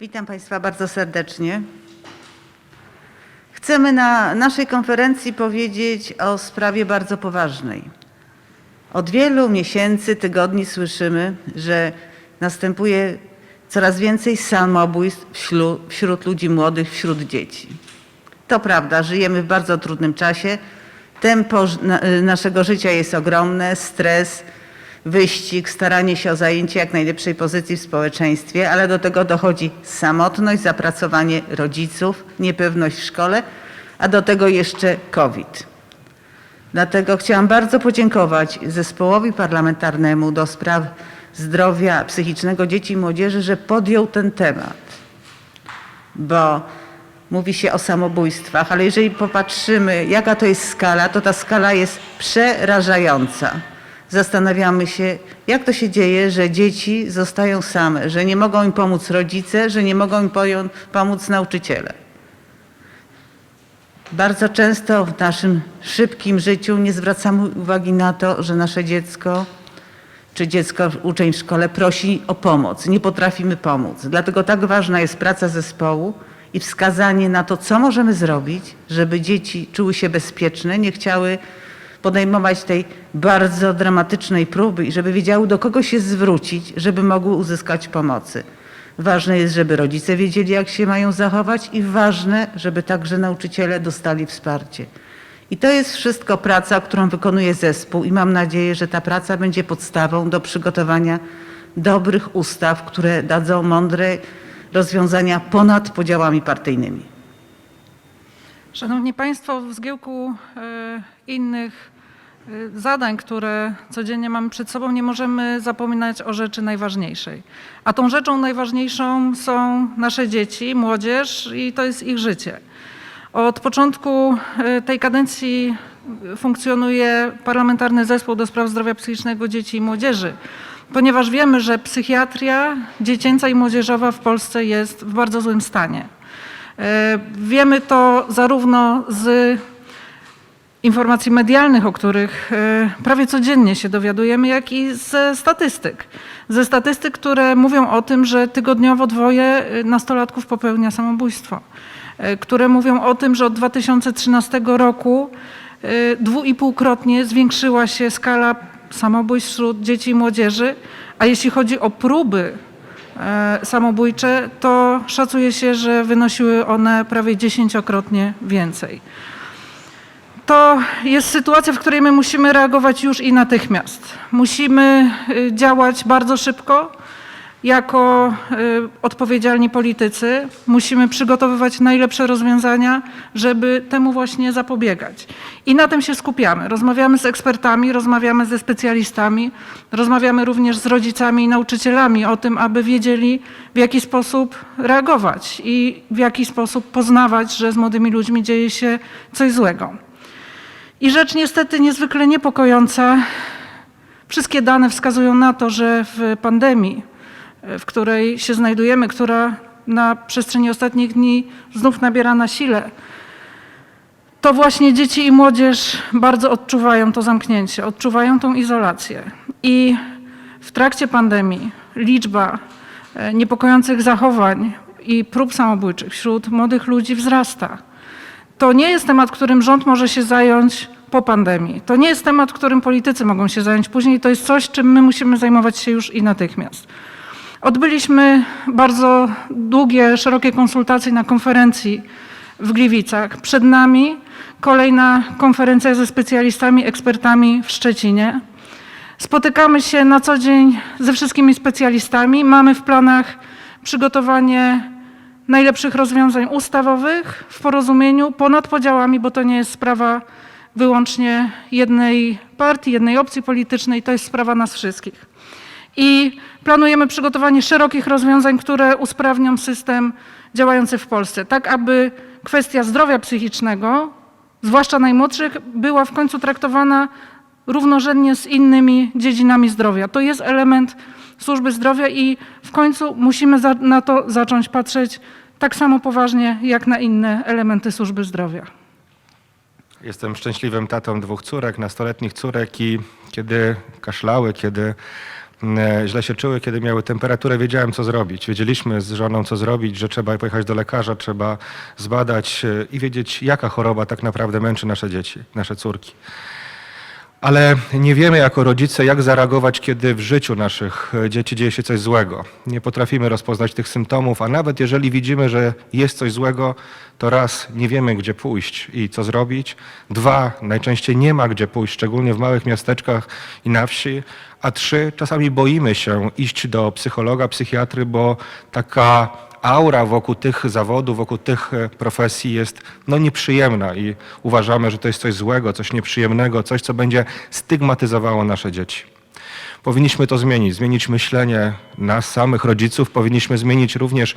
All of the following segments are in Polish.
Witam Państwa bardzo serdecznie. Chcemy na naszej konferencji powiedzieć o sprawie bardzo poważnej. Od wielu miesięcy, tygodni słyszymy, że następuje coraz więcej samobójstw wśród, wśród ludzi młodych, wśród dzieci. To prawda, żyjemy w bardzo trudnym czasie. Tempo naszego życia jest ogromne, stres, wyścig, staranie się o zajęcie jak najlepszej pozycji w społeczeństwie, ale do tego dochodzi samotność, zapracowanie rodziców, niepewność w szkole, a do tego jeszcze COVID. Dlatego chciałam bardzo podziękować zespołowi parlamentarnemu do spraw zdrowia psychicznego dzieci i młodzieży, że podjął ten temat bo mówi się o samobójstwach, ale jeżeli popatrzymy, jaka to jest skala, to ta skala jest przerażająca. Zastanawiamy się, jak to się dzieje, że dzieci zostają same, że nie mogą im pomóc rodzice, że nie mogą im pomóc nauczyciele. Bardzo często w naszym szybkim życiu nie zwracamy uwagi na to, że nasze dziecko czy dziecko, uczeń w szkole prosi o pomoc. Nie potrafimy pomóc. Dlatego tak ważna jest praca zespołu i wskazanie na to, co możemy zrobić, żeby dzieci czuły się bezpieczne, nie chciały podejmować tej bardzo dramatycznej próby i żeby wiedziały, do kogo się zwrócić, żeby mogły uzyskać pomocy. Ważne jest, żeby rodzice wiedzieli, jak się mają zachować i ważne, żeby także nauczyciele dostali wsparcie. I to jest wszystko praca, którą wykonuje zespół i mam nadzieję, że ta praca będzie podstawą do przygotowania dobrych ustaw, które dadzą mądre rozwiązania ponad podziałami partyjnymi. Szanowni Państwo, w zgiełku e, innych e, zadań, które codziennie mamy przed sobą, nie możemy zapominać o rzeczy najważniejszej. A tą rzeczą najważniejszą są nasze dzieci, młodzież i to jest ich życie. Od początku e, tej kadencji funkcjonuje Parlamentarny Zespół do Spraw Zdrowia Psychicznego Dzieci i Młodzieży, ponieważ wiemy, że psychiatria dziecięca i młodzieżowa w Polsce jest w bardzo złym stanie. E, Wiemy to zarówno z informacji medialnych, o których e, prawie codziennie się dowiadujemy, jak i ze statystyk. Ze statystyk, które mówią o tym, że tygodniowo dwoje e, nastolatków popełnia samobójstwo. Które mówią o tym, że od 2013 roku dwuipółkrotnie zwiększyła się skala samobójstw wśród dzieci i młodzieży, a jeśli chodzi o próby samobójcze, to szacuje się, że wynosiły one prawie dziesięciokrotnie więcej. To jest sytuacja, w której my musimy reagować już i natychmiast. Musimy y, działać bardzo szybko jako y, odpowiedzialni politycy. Musimy przygotowywać najlepsze rozwiązania, żeby temu właśnie zapobiegać. I na tym się skupiamy. Rozmawiamy z ekspertami, rozmawiamy ze specjalistami, rozmawiamy również z rodzicami i nauczycielami o tym, aby wiedzieli, w jaki sposób reagować i w jaki sposób poznawać, że z młodymi ludźmi dzieje się coś złego. I rzecz niestety niezwykle niepokojąca. Wszystkie dane wskazują na to, że w pandemii, w której się znajdujemy, która na przestrzeni ostatnich dni znów nabiera na sile, to właśnie dzieci i młodzież bardzo odczuwają to zamknięcie, odczuwają tą izolację. I w trakcie pandemii liczba e, niepokojących zachowań i prób samobójczych wśród młodych ludzi wzrasta. To nie jest temat, którym rząd może się zająć po pandemii. To nie jest temat, którym politycy mogą się zająć później. To jest coś, czym my musimy zajmować się już i natychmiast. Odbyliśmy bardzo długie, szerokie konsultacje na konferencji w Gliwicach. Przed nami kolejna konferencja ze specjalistami, ekspertami w Szczecinie. Spotykamy się na co dzień ze wszystkimi specjalistami. Mamy w planach przygotowanie najlepszych rozwiązań ustawowych w porozumieniu ponad podziałami, bo to nie jest sprawa wyłącznie jednej partii, jednej opcji politycznej, to jest sprawa nas wszystkich. I planujemy przygotowanie szerokich rozwiązań, które usprawnią system działający w Polsce, tak aby kwestia zdrowia psychicznego, zwłaszcza najmłodszych, była w końcu traktowana równorzędnie z innymi dziedzinami zdrowia. To jest element służby zdrowia i w końcu musimy na to zacząć patrzeć tak samo poważnie jak na inne elementy służby zdrowia. Jestem szczęśliwym tatą dwóch córek, nastoletnich córek i kiedy kaszlały, kiedy źle się czuły, kiedy miały temperaturę, wiedziałem co zrobić. Wiedzieliśmy z żoną co zrobić, że trzeba pojechać do lekarza, trzeba zbadać e, i wiedzieć jaka choroba tak naprawdę męczy nasze dzieci, nasze córki. Ale nie wiemy jako rodzice, jak zareagować, kiedy w życiu naszych dzieci dzieje się coś złego. Nie potrafimy rozpoznać tych symptomów, a nawet jeżeli widzimy, że jest coś złego, to raz nie wiemy, gdzie pójść i co zrobić. Dwa, najczęściej nie ma gdzie pójść, szczególnie w małych miasteczkach i na wsi. A trzy, czasami boimy się iść do psychologa, psychiatry, bo taka aura wokół tych zawodów, wokół tych e, profesji jest no, nieprzyjemna i uważamy, że to jest coś złego, coś nieprzyjemnego, coś, co będzie stygmatyzowało nasze dzieci. Powinniśmy to zmienić, zmienić myślenie nas samych, rodziców, powinniśmy zmienić również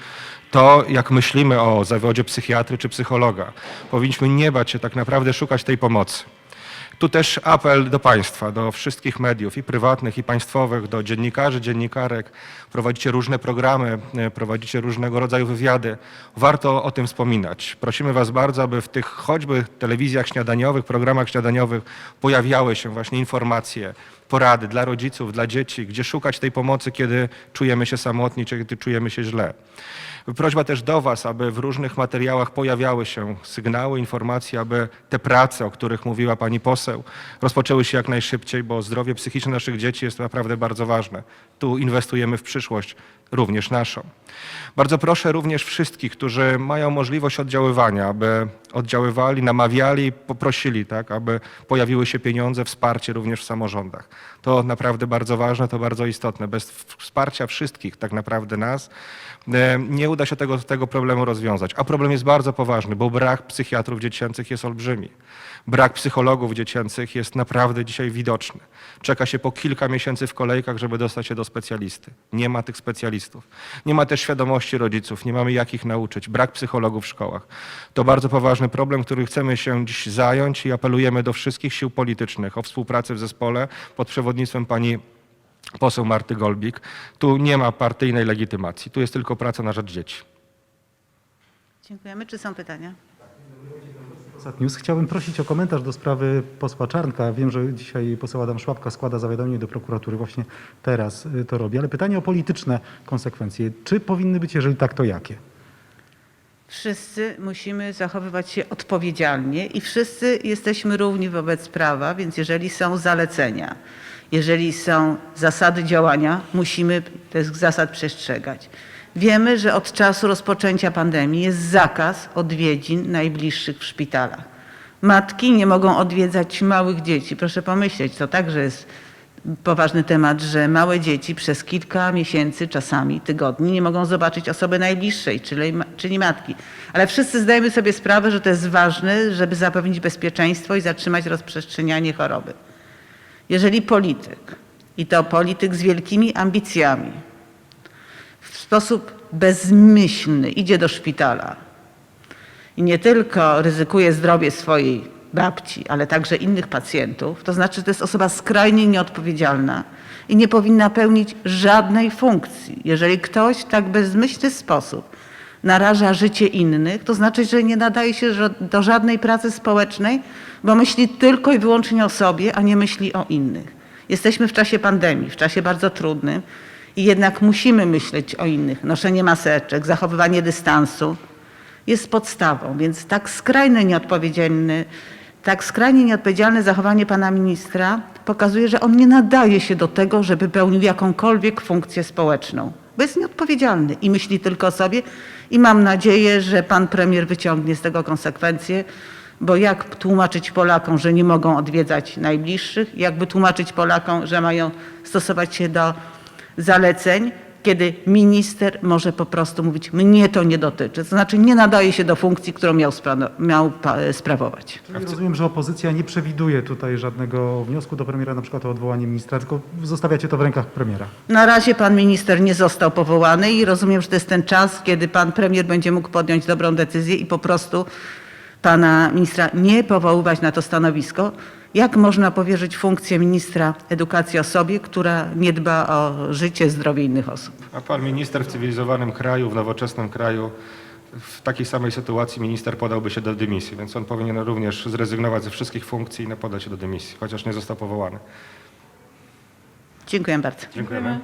to, jak myślimy o zawodzie psychiatry czy psychologa. Powinniśmy nie bać się tak naprawdę szukać tej pomocy. Tu też apel do Państwa, do wszystkich mediów, i prywatnych, i państwowych, do dziennikarzy, dziennikarek. Prowadzicie różne programy, e, prowadzicie różnego rodzaju wywiady. Warto o tym wspominać. Prosimy Was bardzo, aby w tych choćby telewizjach śniadaniowych, programach śniadaniowych pojawiały się właśnie informacje, porady dla rodziców, dla dzieci, gdzie szukać tej pomocy, kiedy czujemy się samotni, czy kiedy czujemy się źle. Prośba też do Was, aby w różnych materiałach pojawiały się sygnały, informacje, aby te prace, o których mówiła Pani poseł, rozpoczęły się jak najszybciej, bo zdrowie psychiczne naszych dzieci jest naprawdę bardzo ważne. Tu inwestujemy w przyszłość, również naszą. Bardzo proszę również wszystkich, którzy mają możliwość oddziaływania, aby oddziaływali, namawiali, poprosili, tak, aby pojawiły się pieniądze, wsparcie również w samorządach. To naprawdę bardzo ważne, to bardzo istotne. Bez wsparcia wszystkich, tak naprawdę nas, e, nie uda się tego, tego problemu rozwiązać. A problem jest bardzo poważny, bo brak psychiatrów dziecięcych jest olbrzymi. Brak psychologów dziecięcych jest naprawdę dzisiaj widoczny. Czeka się po kilka miesięcy w kolejkach, żeby dostać się do specjalisty. Nie ma tych specjalistów. Nie ma też świadomości rodziców, nie mamy jak ich nauczyć. Brak psychologów w szkołach. To bardzo poważny problem, który chcemy się dziś zająć i apelujemy do wszystkich sił politycznych o współpracę w zespole pod przewodnictwem pani poseł Marty Golbik. Tu nie ma partyjnej legitymacji, tu jest tylko praca na rzecz dzieci. Dziękujemy. Czy są pytania? News. Chciałbym prosić o komentarz do sprawy posła Czarnka. Wiem, że dzisiaj poseł Adam Szłapka składa zawiadomienie do prokuratury. Właśnie teraz y, to robi. Ale pytanie o polityczne konsekwencje. Czy powinny być, jeżeli tak, to jakie? Wszyscy musimy zachowywać się odpowiedzialnie i wszyscy jesteśmy równi wobec prawa, więc jeżeli są zalecenia, jeżeli są zasady działania, musimy tych zasad przestrzegać. Wiemy, że od czasu rozpoczęcia pandemii jest zakaz odwiedzin najbliższych w szpitalach. Matki nie mogą odwiedzać małych dzieci. Proszę pomyśleć, to także jest poważny temat, że małe dzieci przez kilka miesięcy, czasami tygodni nie mogą zobaczyć osoby najbliższej, czyli, czyli matki. Ale wszyscy zdajemy sobie sprawę, że to jest ważne, żeby zapewnić bezpieczeństwo i zatrzymać rozprzestrzenianie choroby. Jeżeli polityk, i to polityk z wielkimi ambicjami, w sposób bezmyślny idzie do szpitala i nie tylko ryzykuje zdrowie swojej babci, ale także innych pacjentów, to znaczy, że to jest osoba skrajnie nieodpowiedzialna i nie powinna pełnić żadnej funkcji. Jeżeli ktoś w tak bezmyślny sposób naraża życie innych, to znaczy, że nie nadaje się do żadnej pracy społecznej, bo myśli tylko i wyłącznie o sobie, a nie myśli o innych. Jesteśmy w czasie pandemii, w czasie bardzo trudnym i jednak musimy myśleć o innych. Noszenie maseczek, zachowywanie dystansu jest podstawą, więc tak skrajne nieodpowiedzialne, tak skrajnie nieodpowiedzialne zachowanie pana ministra pokazuje, że on nie nadaje się do tego, żeby pełnił jakąkolwiek funkcję społeczną, bo jest nieodpowiedzialny i myśli tylko o sobie. I mam nadzieję, że pan premier wyciągnie z tego konsekwencje, bo jak tłumaczyć Polakom, że nie mogą odwiedzać najbliższych, jakby tłumaczyć Polakom, że mają stosować się do zaleceń, kiedy minister może po prostu mówić, mnie to nie dotyczy. To znaczy nie nadaje się do funkcji, którą miał, spra- miał pa- sprawować. Czyli rozumiem, że opozycja nie przewiduje tutaj żadnego wniosku do premiera, na przykład o odwołanie ministra, tylko zostawiacie to w rękach premiera. Na razie pan minister nie został powołany i rozumiem, że to jest ten czas, kiedy pan premier będzie mógł podjąć dobrą decyzję i po prostu pana ministra nie powoływać na to stanowisko. Jak można powierzyć funkcję ministra edukacji osobie, która nie dba o życie, zdrowie innych osób? A pan minister w cywilizowanym kraju, w nowoczesnym kraju, w takiej samej sytuacji minister podałby się do dymisji, więc on powinien również zrezygnować ze wszystkich funkcji i nie podać się do dymisji, chociaż nie został powołany. Dziękuję bardzo. Dziękujemy.